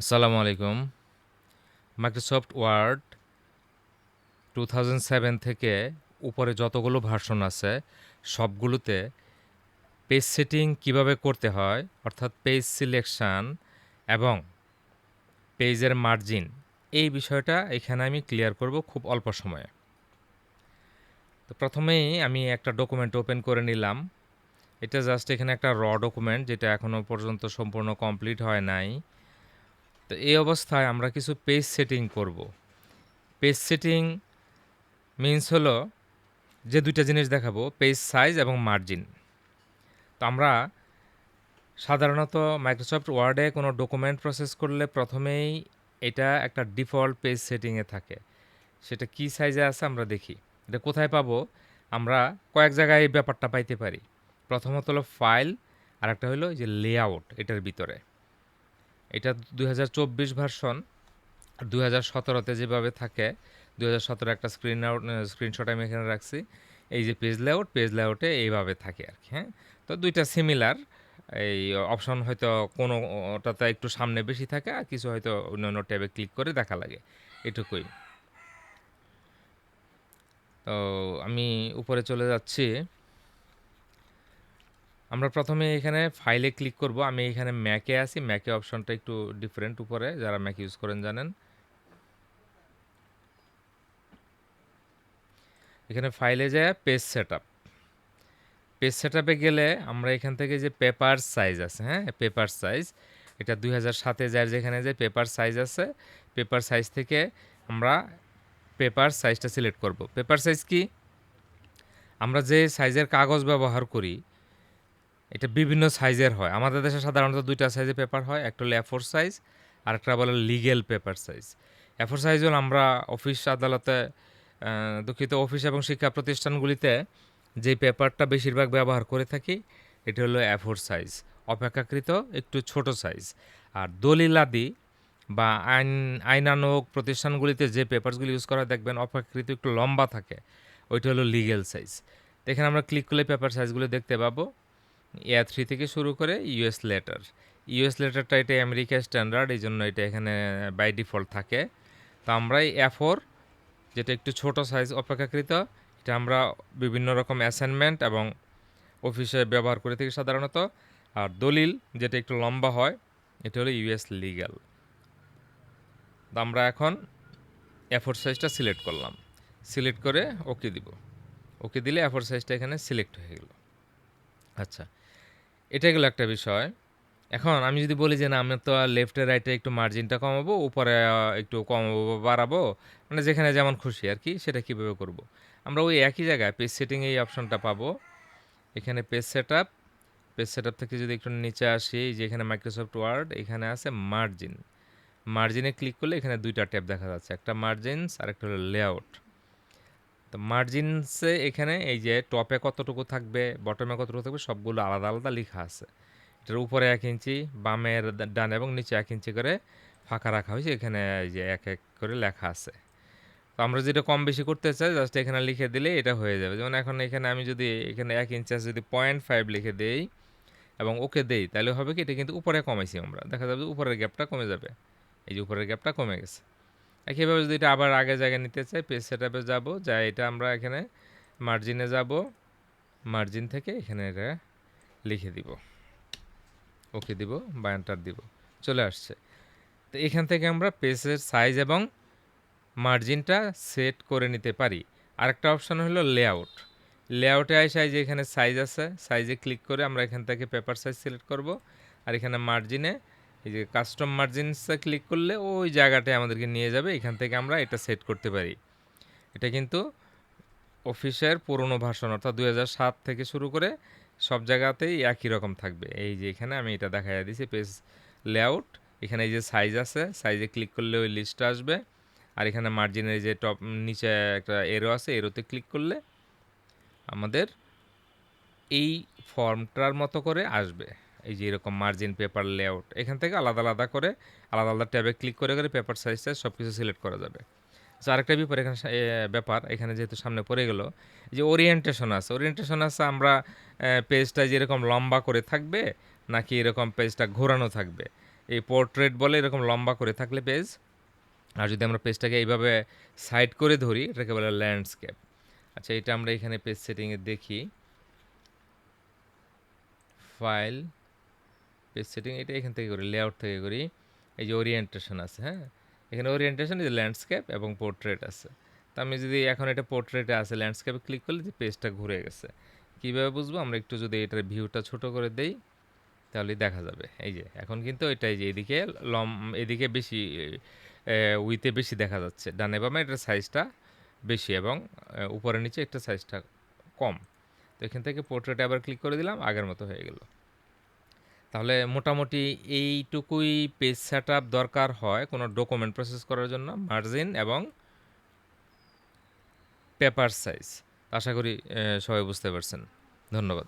আসসালামু আলাইকুম। Microsoft Word two seven থেকে উপরে যতগুলো ভার্সন আছে, সবগুলোতে পেজ সেটিং কীভাবে করতে হয়, অর্থাৎ পেজ সিলেকশন এবং পেজের মার্জিন এই বিষয়টা এখানে আমি ক্লিয়ার করব খুব অল্প সময়ে। তো প্রথমেই আমি একটা ডকুমেন্ট ওপেন করে নিলাম। এটা জাস্ট এখানে একটা র ডকুমেন্ট যেটা এখনও পর্যন্ত সম্পূর্ণ কমপ্লিট হয় নাই। তো এই অবস্থায় আমরা কিছু পেজ সেটিং করব। পেজ সেটিং মিন্স হলো যে দুইটা জিনিস দেখাবো, পেজ সাইজ এবং মার্জিন তো আমরা সাধারণত মাইক্রোসফট ওয়ার্ডে কোনো ডকুমেন্ট প্রসেস করলে প্রথমেই এটা একটা ডিফল্ট পেজ সেটিংয়ে থাকে। সেটা কি সাইজে আছে আমরা দেখি। এটা কোথায় পাবো? আমরা কয়েক জায়গায় এই ব্যাপারটা পাইতে পারি। প্রথমত হলো ফাইল আর একটা হলো যে লেআউট এটার ভিতরে। এটা দুই হাজার চব্বিশ ভার্সন দুই হাজার সতেরোতে যেভাবে থাকে, দুই হাজার সতেরো একটা স্ক্রিন আউট স্ক্রিনশট আমি এখানে রাখছি। এই যে পেজ লেআউট পেজ লেআউটে এইভাবে থাকে আর কি হ্যাঁ? তো দুইটা সিমিলার এই অপশন হয়তো কোনো ওটাতে একটু সামনে বেশি থাকে আর কিছু হয়তো অন্য অন্য ট্যাবে ক্লিক করে দেখা লাগে, এটুকুই। তো আমি উপরে চলে যাচ্ছি। আমরা প্রথমে এখানে ফাইলে ক্লিক করব। আমি এখানে ম্যাকে আছি। ম্যাকে অপশনটা একটু ডিফারেন্ট উপরে। যারা ম্যাক ইউজ করেন জানেন। এখানে ফাইলে যায় page set up page set আপে গেলে আমরা এখান থেকে যে পেপার সাইজ আছে হ্যাঁ? পেপার সাইজ এটা দুই হাজার সাতে যার যেখানে যে পেপার সাইজ আছে পেপার সাইজ থেকে আমরা পেপার সাইজটা সিলেক্ট করব। পেপার সাইজ কি? আমরা যে সাইজের কাগজ ব্যবহার করি এটা বিভিন্ন সাইজের হয়। আমাদের দেশে সাধারণত দুইটা সাইজের পেপার হয়, একটা হলো এফোর সাইজ আর একটা বলে legal paper size A four size হলো আমরা অফিস, আদালতে দুঃখিত অফিস এবং শিক্ষা প্রতিষ্ঠানগুলিতে যে পেপারটা বেশিরভাগ ব্যবহার করে থাকি, এটি হলো এফোর সাইজ অপেক্ষাকৃত একটু ছোট সাইজ আর দলিলাদি বা আইন আইনানুক প্রতিষ্ঠানগুলিতে যে পেপারসগুলি ইউজ করা দেখবেন অপেক্ষাকৃত একটু লম্বা থাকে, ওইটা হলো লিগেল সাইজ এখানে আমরা ক্লিক করলে পেপার সাইজগুলো দেখতে পাবো। এ থ্রি থেকে শুরু করে ইউএস লেটার। ইউএস লেটারটা এটা আমেরিকা স্ট্যান্ডার্ড এই জন্য এটা এখানে বাই ডিফল্ট থাকে। তো আমরা এই ফোর, যেটা একটু ছোট সাইজ অপেক্ষাকৃত, এটা আমরা বিভিন্ন রকম অ্যাসাইনমেন্ট এবং অফিসে ব্যবহার করে থাকি সাধারণত। আর দলিল, যেটা একটু লম্বা হয়, এটা হলো ইউএস লিগ্যাল তো আমরা এখন এফোর সাইজটা সিলেক্ট করলাম। সিলেক্ট করে ওকে দিব। ওকে দিলে এফোর সাইজটা এখানে সিলেক্ট হয়ে গেল। আচ্ছা এটা গেলো একটা বিষয়। এখন আমি যদি বলি যে না, আমি তো লেফটে রাইটে একটু মার্জিনটা কমাবো, উপরে একটু কমাবো বা বাড়াবো মানে যেখানে যেমন খুশি আর কি সেটা কীভাবে করব। আমরা ওই একই জায়গায় পেজ সেটিং এই অপশনটা পাবো। এখানে page set up page set up থেকে যদি একটু নিচে আসি যে এখানে মাইক্রোসফট ওয়ার্ড এখানে আছে মার্জিন মার্জিনে ক্লিক করলে এখানে দুইটা ট্যাব দেখা যাচ্ছে, একটা মার্জিনস আর একটা হলো লেআউট তো মার্জিনসে এখানে এই যে টপে কতটুকু থাকবে, বটমে কতটুকু থাকবে, সবগুলো আলাদা আলাদা লেখা আছে। এটার উপরে এক ইঞ্চি, বামের ডান এবং নিচে এক ইঞ্চি করে ফাঁকা রাখা হয়েছে, এখানে এই যে এক এক করে লেখা আছে। তো আমরা যেটা কম বেশি করতে চাই জাস্ট এখানে লিখে দিলে এটা হয়ে যাবে। যেমন এখন এখানে আমি যদি, এখানে এক ইঞ্চি আছে, যদি পয়েন্ট ফাইভ লিখে দেই এবং ওকে দেই, তাহলে হবে কি, এটা কিন্তু উপরে কমাইছি আমরা। দেখা যাবে উপরের গ্যাপটা কমে যাবে। এই যে উপরের গ্যাপটা কমে গেছে। একইভাবে যদি এটা আবার আগে জায়গায় নিতে চাই পেজ সেটআপে যাব যা এটা আমরা এখানে মার্জিনে যাব মার্জিন থেকে এখানে এটা লিখে দিব। ওকে দিব বা এন্টার দিব। চলে আসছে। তো এখান থেকে আমরা পেজের সাইজ এবং মার্জিনটা সেট করে নিতে পারি। আরেকটা অপশন হলো লেআউট লেআউটে আসে যে এখানে সাইজ আছে সাইজে ক্লিক করে আমরা এখান থেকে পেপার সাইজ সিলেক্ট করব। আর এখানে মার্জিনে এই যে কাস্টম মার্জিনসে ক্লিক করলে ওই জায়গাটায় আমাদেরকে নিয়ে যাবে, এখান থেকে আমরা এটা সেট করতে পারি। এটা কিন্তু অফিসের পুরনো ভাষণ অর্থাৎ দু সাত থেকে শুরু করে সব জায়গাতেই একই রকম থাকবে। এই যে এখানে আমি এটা দেখা দিয়েছি পেজ লেআউট এখানে এই যে সাইজ আছে সাইজে ক্লিক করলে ওই লিস্টটা আসবে। আর এখানে মার্জিনের যে টপ নিচে একটা এরো আছে এরোতে ক্লিক করলে আমাদের এই ফর্মটার মতো করে আসবে। এই যে এরকম মার্জিন পেপার লেআউট এখান থেকে আলাদা আলাদা করে, আলাদা আলাদা ট্যাবে ক্লিক করে করে পেপার সাইজ সাইজ সব কিছু সিলেক্ট করা যাবে। আচ্ছা আরেকটা ব্যাপার এখানে ব্যাপার, এখানে যেহেতু সামনে পড়ে গেল, যে ওরিয়েন্টেশন আছে ওরিয়েন্টেশন আছে আমরা পেজটা যেরকম লম্বা করে থাকবে, নাকি এরকম পেজটা ঘোরানো থাকবে? এই পোর্ট্রেট বলে এরকম লম্বা করে থাকলে পেজ আর যদি আমরা পেজটাকে এইভাবে সাইড করে ধরি, এটাকে বলে ল্যান্ডস্কেপ আচ্ছা এটা আমরা এখানে পেজ সেটিংয়ে দেখি। ফাইল পেজ সেটিং এটা এখান থেকে করি লেআউট থেকে করি, এই যে ওরিয়েন্টেশন আছে হ্যাঁ? এখানে ওরিয়েন্টেশন যে ল্যান্ডস্কেপ এবং পোর্ট্রেট আছে। তা আমি যদি এখন এটা পোর্ট্রেটে আছে ল্যান্ডস্কেপে ক্লিক করলে যে পেজটা ঘুরে গেছে। কীভাবে বুঝব? আমরা একটু যদি এটার ভিউটা ছোট করে দেই, তাহলে দেখা যাবে। এই যে, এখন কিন্তু এটাই যে এদিকে লম, এদিকে বেশি উইতে বেশি দেখা যাচ্ছে। ডানে বামে এটার সাইজটা বেশি এবং উপরে নিচে একটা সাইজটা কম। তো এখান থেকে পোর্ট্রেটে আবার ক্লিক করে দিলাম, আগের মতো হয়ে গেল। তাহলে মোটামুটি এইটুকুই পেজ সেট আপ দরকার হয় কোনো ডকুমেন্ট প্রসেস করার জন্য মার্জিন এবং পেপার সাইজ আশা করি সবাই বুঝতে পারছেন। ধন্যবাদ।